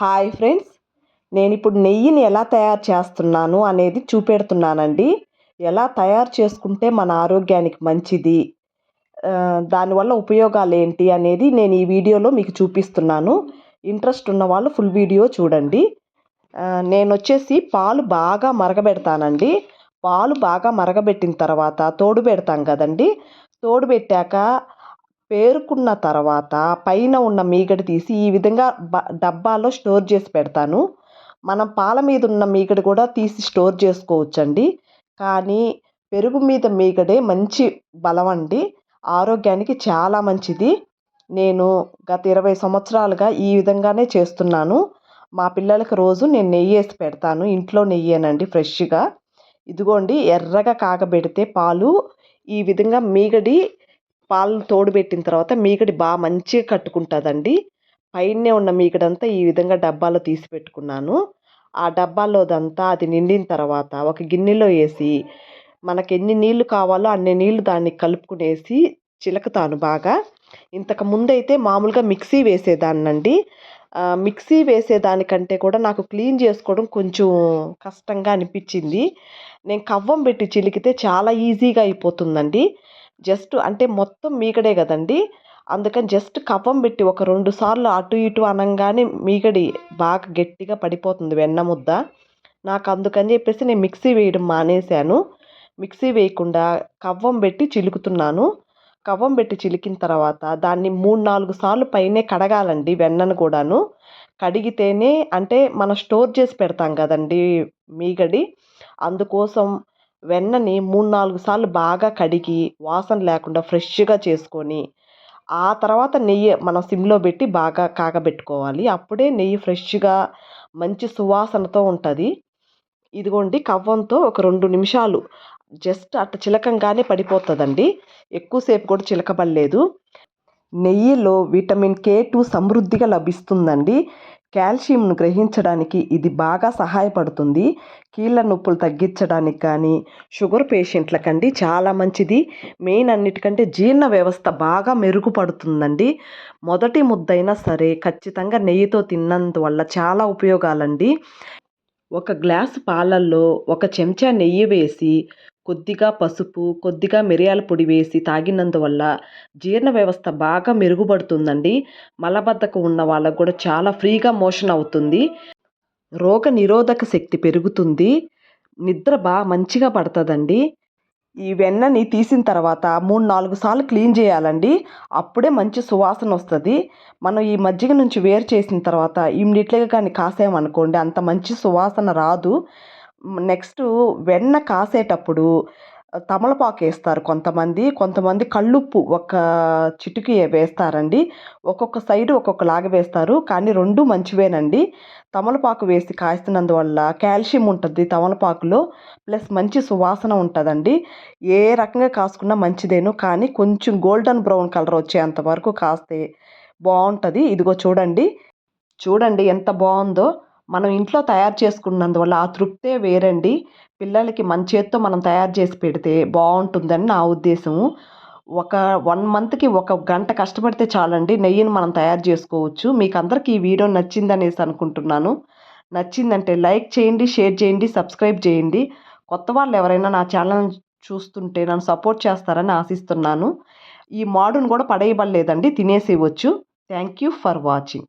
Hi friends నేను ఇప్పుడు నెయ్యిని ఎలా తయారు చేస్తున్నాను అనేది చూపెడుతున్నానండి. ఎలా తయారు చేసుకుంటే మన ఆరోగ్యానికి మంచిది దానివల్ల ఉపయోగాలు ఏంటి అనేది నేను ఈ వీడియోలో మీకు చూపిస్తున్నాను. ఇంట్రెస్ట్ ఉన్న వాళ్ళు ఫుల్ వీడియో చూడండి. నేను వచ్చేసి పాలు బాగా మరగబెడతానండి. పాలు బాగా మరగబెట్టిన తర్వాత తోడు పెడతాం కదండి. తోడు పెట్టాక పేరుకున్న తర్వాత పైన ఉన్న మీగడ తీసి ఈ విధంగా డబ్బాలో స్టోర్ చేసి పెడతాను. మనం పాల మీద ఉన్న మీగడ కూడా తీసి స్టోర్ చేసుకోవచ్చండి. కానీ పెరుగు మీద మీగడే మంచి బలం అండి. ఆరోగ్యానికి చాలా మంచిది. నేను గత ఇరవై సంవత్సరాలుగా ఈ విధంగానే చేస్తున్నాను. మా పిల్లలకి రోజు నేను నెయ్యి వేసి పెడతాను. ఇంట్లో నెయ్యేనండి ఫ్రెష్గా. ఇదిగోండి ఎర్రగా కాగబెడితే పాలు. ఈ విధంగా మీగడి పాలను తోడుపెట్టిన తర్వాత మీగడి బాగా మంచిగా కట్టుకుంటుందండి. పైనే ఉన్న మీగడంతా ఈ విధంగా డబ్బాలో తీసి పెట్టుకున్నాను. ఆ డబ్బాలోదంతా అది నిండిన తర్వాత ఒక గిన్నెలో వేసి మనకి ఎన్ని నీళ్ళు కావాలో అన్ని నీళ్ళు దాన్ని కలుపుకునేసి చిలకతాను బాగా. ఇంతకు ముందైతే మామూలుగా మిక్సీ వేసేదాన్నండి. మిక్సీ వేసేదానికంటే కూడా నాకు క్లీన్ చేసుకోవడం కొంచెం కష్టంగా అనిపించింది. నేను కవ్వం పెట్టి చిలికితే చాలా ఈజీగా అయిపోతుందండి. జస్ట్ అంటే మొత్తం మీగడే కదండి. అందుకని జస్ట్ కవ్వం పెట్టి ఒక రెండు సార్లు అటు ఇటు అనగానే మీగడి బాగా గట్టిగా పడిపోతుంది వెన్న ముద్ద. నాకు అందుకని చెప్పేసి నేను మిక్సీ వేయడం మానేశాను. మిక్సీ వేయకుండా కవ్వం పెట్టి చిలుకుతున్నాను. కవ్వం పెట్టి చిలికిన తర్వాత దాన్ని మూడు నాలుగు సార్లు పైనే కడగాలండి వెన్నను కూడాను. కడిగితేనే అంటే మనం స్టోర్ చేసి పెడతాం కదండి మీగడి. అందుకోసం వెన్నని మూడు నాలుగు సార్లు బాగా కడిగి వాసన లేకుండా ఫ్రెష్గా చేసుకొని ఆ తర్వాత నెయ్యి మనం సిమ్లో పెట్టి బాగా కాగబెట్టుకోవాలి. అప్పుడే నెయ్యి ఫ్రెష్గా మంచి సువాసనతో ఉంటుంది. ఇదిగోండి కవ్వంతో ఒక రెండు నిమిషాలు. జస్ట్ అట్ట చిలకంగానే పడిపోతుందండి. ఎక్కువసేపు కూడా చిలకబడలేదు. నెయ్యిలో విటమిన్ కే టూ సమృద్ధిగా లభిస్తుందండి. కాల్షియంను గ్రహించడానికి ఇది బాగా సహాయపడుతుంది. కీళ్ళ నొప్పులు తగ్గించడానికి కానీ షుగర్ పేషెంట్లకండి చాలా మంచిది. మెయిన్ అన్నిటికంటే జీర్ణ వ్యవస్థ బాగా మెరుగుపడుతుందండి. మొదటి ముద్దైనా సరే ఖచ్చితంగా నెయ్యితో తిన్నందువల్ల చాలా ఉపయోగాలండి. ఒక గ్లాసు పాలల్లో ఒక చెంచా నెయ్యి వేసి కొద్దిగా పసుపు కొద్దిగా మిరియాల పొడి వేసి తాగినందువల్ల జీర్ణ వ్యవస్థ బాగా మెరుగుపడుతుందండి. మలబద్ధకం ఉన్న వాళ్ళకు కూడా చాలా ఫ్రీగా మోషన్ అవుతుంది. రోగ నిరోధక శక్తి పెరుగుతుంది. నిద్ర బాగా మంచిగా పడుతుందండి. ఈ వెన్నని తీసిన తర్వాత మూడు నాలుగు సార్లు క్లీన్ చేయాలండి. అప్పుడే మంచి సువాసన వస్తుంది. మనం ఈ మజ్జిగ నుంచి వేరు చేసిన తర్వాత ఇమ్మీడియట్గా కానీ కాసేమనుకోండి అంత మంచి సువాసన రాదు. నెక్స్ట్ వెన్న కాసేటప్పుడు తమలపాకు వేస్తారు కొంతమంది. కొంతమంది కళ్ళుప్పు ఒక చిటికి వేస్తారండి. ఒక్కొక్క సైడు ఒక్కొక్కలాగా వేస్తారు. కానీ రెండు మంచివేనండి. తమలపాకు వేసి కాసినందువల్ల కాల్షియం ఉంటుంది తమలపాకులో. ప్లస్ మంచి సువాసన ఉంటుందండి. ఏ రకంగా కాసుకున్నా మంచిదేను. కానీ కొంచెం గోల్డెన్ బ్రౌన్ కలర్ వచ్చేంత వరకు కాస్తే బాగుంటుంది ఇదిగో చూడండి. చూడండి ఎంత బాగుందో మనం ఇంట్లో తయారు చేసుకున్నందువల్ల ఆ తృప్తే వేరండి. పిల్లలకి మన చేత్తో మనం తయారు చేసి పెడితే బాగుంటుందని నా ఉద్దేశము. ఒక వన్ మంత్కి ఒక గంట కష్టపడితే చాలండి. నెయ్యిని మనం తయారు చేసుకోవచ్చు. మీకు అందరికీ ఈ వీడియో నచ్చిందనేసి అనుకుంటున్నాను. నచ్చిందంటే లైక్ చేయండి షేర్ చేయండి సబ్స్క్రైబ్ చేయండి. కొత్త వాళ్ళు ఎవరైనా నా ఛానల్ చూస్తుంటే నన్ను సపోర్ట్ చేస్తారని ఆశిస్తున్నాను. ఈ మాడును కూడా పడేయబడలేదండి. తినేసేయవచ్చు. Thank you for watching.